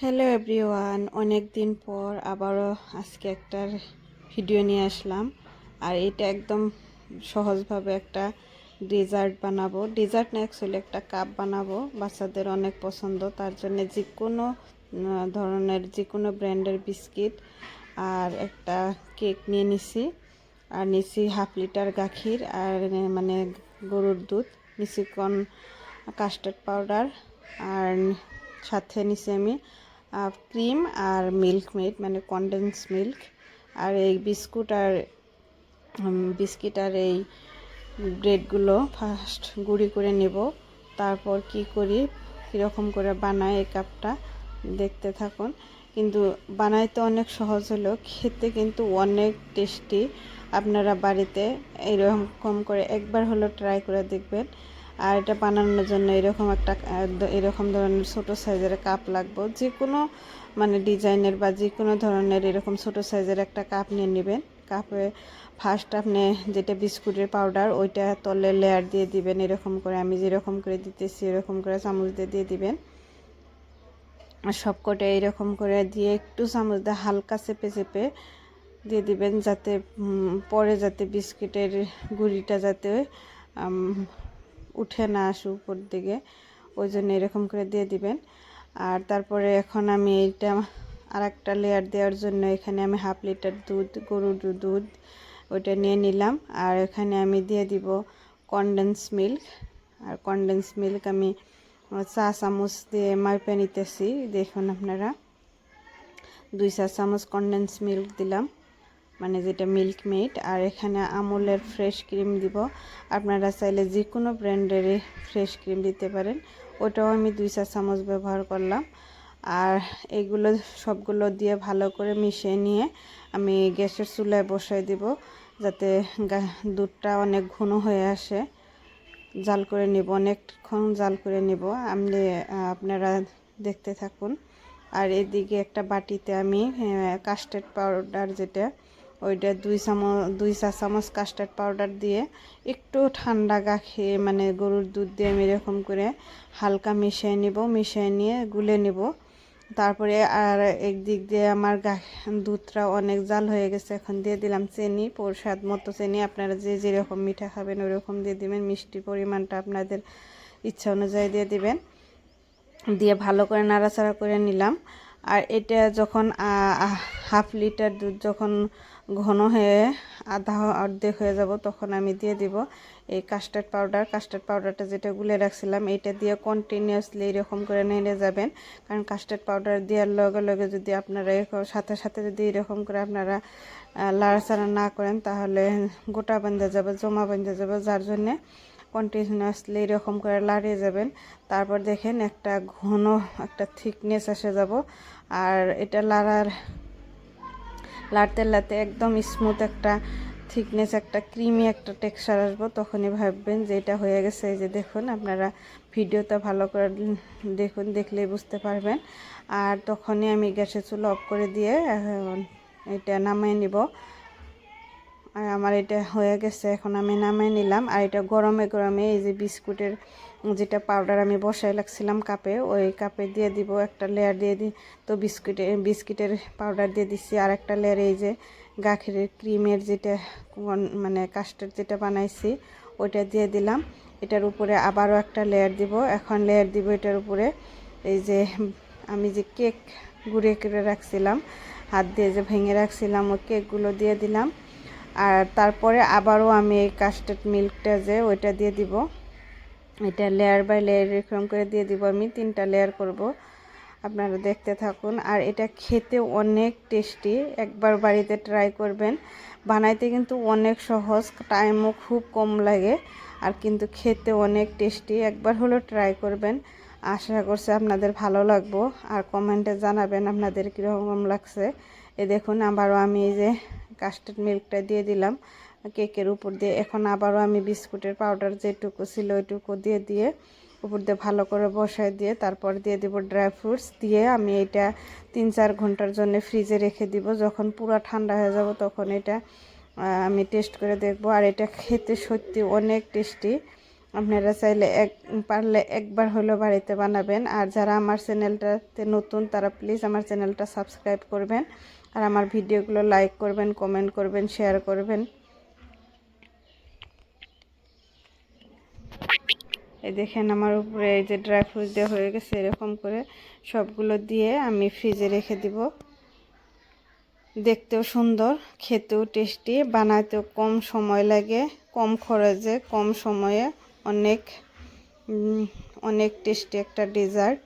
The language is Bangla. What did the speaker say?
হ্যালো এভরিওয়ান অনেক দিন পর আবারও আজকে একটা ভিডিও নিয়ে আসলাম। আর এটা একদম সহজভাবে একটা ডেজার্ট বানাবো। ডেজার্ট না অ্যাকচুয়ালি একটা কাপ বানাবো। বাচ্চাদের অনেক পছন্দ, তার জন্য যে কোনো ধরনের যে কোনো ব্র্যান্ডের বিস্কিট আর একটা কেক নিয়ে নিছি। আর নিছি হাফ লিটার গাখির আর মানে গরুর দুধ, নিছি কন কাস্টার্ড পাউডার আর সাথে নিছি আমি ক্রিম আর মিল্ক মেড মানে কনডেন্স মিল্ক আর এই বিস্কুট আর বিস্কিট আর এই ব্রেডগুলো ফার্স্ট গুঁড়ি করে নেব। তারপর কি করি? কীরকম করে বানায় এই কাপটা? দেখতে থাকুন। কিন্তু বানাইতে অনেক সহজ হলেও খেতে কিন্তু অনেক টেস্টি আপনারা বাড়িতে এইরকম করে একবার হলেও ট্রাই করে দেখবেন। আর এটা বানানোর জন্য এরকম একটা এরকম ধরনের ছোট সাইজের কাপ লাগবে। যে কোনো মানে ডিজাইনের বা যে কোনো ধরনের এরকম ছোট সাইজের একটা কাপ নিয়ে নেবেন। কাপে ফার্স্ট আপনি যেটা বিস্কুটের পাউডার ওইটা তলে লেয়ার দিয়ে দিবেন এরকম করে। আমি যেরকম করে দিতেছি এরকম করে চামচ দিয়ে দিয়ে দিবেন। সবকটা এরকম করে দিয়ে একটু চামচ দিয়ে হালকা চেপে চেপে দিয়ে দিবেন যাতে পরে যাতে বিস্কিটের গুঁড়িটা যাতে উঠে না আসে উপর দিকে, ওই জন্য এরকম করে দিয়ে দিবেন। আর তারপরে এখন আমি এইটা আর একটা লেয়ার দেওয়ার জন্য এখানে আমি হাফ লিটার দুধ, গরুর দুধ, ওইটা নিয়ে নিলাম। আর এখানে আমি দিয়ে দিব কনডেন্স মিল্ক আর কনডেন্স মিল্ক আমি চা চামচ দিয়ে মাইপে নিতেছি, দেখুন আপনারা। দুই চা চামচ কনডেন্স মিল্ক দিলাম। মানে যেটা মিল্ক মেড আর এখানে আমুলের ফ্রেশ ক্রিম দিব। আপনারা চাইলে যে কোনো ব্র্যান্ডেরই ফ্রেশ ক্রিম দিতে পারেন। ওটাও আমি দুই চা চামচ ব্যবহার করলাম। আর এগুলো সবগুলো দিয়ে ভালো করে মিশিয়ে নিয়ে আমি গ্যাসের চুলায় বসাই দিব যাতে দুধটা অনেক ঘন হয়ে আসে। জাল করে নিব অনেকক্ষণ জাল করে নিব। আহ, আপনারা দেখতে থাকুন। আর এদিকে একটা বাটিতে আমি কাস্টার্ড পাউডার যেটা ওইটা দুই চামচ, দুই চা চামচ কাস্টার্ড পাউডার দিয়ে একটু ঠান্ডা গাখে মানে গরুর দুধ দিয়ে আমি এরকম করে হালকা মিশিয়ে নিব, মিশিয়ে নিয়ে গুলে নিব। তারপরে আর একদিক দিয়ে আমার গা, দুধটা অনেক জাল হয়ে গেছে, এখন দিয়ে দিলাম চিনি, প্রসাদ মতো চিনি। আপনারা যে যেরকম মিঠা খাবেন ওরকম দিয়ে দিবেন, মিষ্টি পরিমাণটা আপনাদের ইচ্ছা অনুযায়ী দিয়ে দিবেন। দিয়ে ভালো করে নাড়াচাড়া করে নিলাম। আর এটা যখন হাফ লিটার দুধ যখন ঘন হয়ে আধা অর্ধেক হয়ে যাব, তখন আমি দিয়ে দিব এই কাস্টার্ড পাউডার কাস্টার্ড পাউডারটা যেটা গুলে রাখছিলাম, এটা দিয়ে কন্টিনিউয়াসলি এরকম করে নেড়ে যাবেন। কারণ কাস্টার্ড পাউডার দেওয়ার লগে লগে যদি আপনারা এরকম, সাথে সাথে যদি এরকম করে আপনারা লাড়াচাড়া না করেন, তাহলে গোটা বেঁধে যাবে, জমা বেঁধে যাবে। যার জন্যে কন্টিনিউয়াসলি এরকম করে লাড়িয়ে যাবেন। তারপর দেখেন একটা ঘন একটা থিকনেস এসে যাব। আর এটা লাড়ার, লাড়তে লাড়তে একদম স্মুথ একটা থিকনেস একটা ক্রিমি একটা টেক্সচার আসব। তখনই ভাববেন যে এটা হয়ে গেছে। যে দেখুন, আপনারা ভিডিওটা ভালো করে দেখুন, দেখলেই বুঝতে পারবেন। আর তখনই আমি গ্যাসের চুলা অফ করে দিয়ে এটা নামিয়ে নিব। আর আমার এটা হয়ে গেছে, এখন আমি নামিয়ে নিলাম। আর এটা গরমে গরমে এই যে বিস্কুটের যেটা পাউডার আমি বসাই লাগছিলাম কাপে, ওই কাপে দিয়ে দিব, একটা লেয়ার দিয়ে দিই তো বিস্কুটে, বিস্কিটের পাউডার দিয়ে দিচ্ছি আর একটা লেয়ার এই যে গাখিরের ক্রিমের যেটা মানে কাস্টার্ড যেটা বানাইছি, ওইটা দিয়ে দিলাম। এটার উপরে আবারও একটা লেয়ার দিব। এখন লেয়ার দিব এটার উপরে। এই যে আমি যে কেক গুঁড়ে করে রাখছিলাম, হাত দিয়ে যে ভেঙে রাখছিলাম, ওই কেকগুলো দিয়ে দিলাম। আর তারপরে আবারও আমি এই কাস্টার্ড মিল্কটা যে ওইটা দিয়ে দিব। এটা লেয়ার বাই লেয়ার এরকম করে দিয়ে দিব আমি, তিনটা লেয়ার করব। আপনারা দেখতে থাকুন। আর এটা খেতে অনেক টেস্টি একবার বাড়িতে ট্রাই করবেন। বানাইতে কিন্তু অনেক সহজ টাইমও খুব কম লাগে, আর কিন্তু খেতে অনেক টেস্টি একবার হলেও ট্রাই করবেন। আশা করছি আপনাদের ভালো লাগবো। আর কমেন্টে জানাবেন আপনাদের কীরকম লাগছে। এ দেখুন, আবারও আমি এই যে কাস্টার্ড মিল্কটা দিয়ে দিলাম কেকের উপর দিয়ে। এখন আবারও আমি বিস্কুটের পাউডার যেটুকু ছিল ওইটুকু দিয়ে দিয়ে উপর দিয়ে ভালো করে বসায় দিয়ে তারপর দিয়ে দিব ড্রাই ফ্রুটস দিয়ে আমি এটা তিন চার ঘণ্টার জন্য ফ্রিজে রেখে দিব। যখন পুরো ঠান্ডা হয়ে যাব তখন এটা আমি টেস্ট করে দেখব। আর এটা খেতে সত্যি অনেক টেস্টি আপনারা চাইলে এক, পারলে একবার হলেও বাড়িতে বানাবেন। আর যারা আমার চ্যানেলটাতে নতুন তারা প্লিজ আমার চ্যানেলটা সাবস্ক্রাইব করবেন। আর আমার ভিডিওগুলো লাইক করবেন কমেন্ট করবেন শেয়ার করবেন। এই দেখেন আমার উপরে এই যে ড্রাই ফ্রুট দেওয়া হয়ে গেছে, এরকম করে সবগুলো দিয়ে আমি ফ্রিজে রেখে দিব। দেখতেও সুন্দর, খেতেও টেস্টি বানাতেও কম সময় লাগে, কম খরচে, কম সময়ে অনেক অনেক টেস্টি একটা ডেজার্ট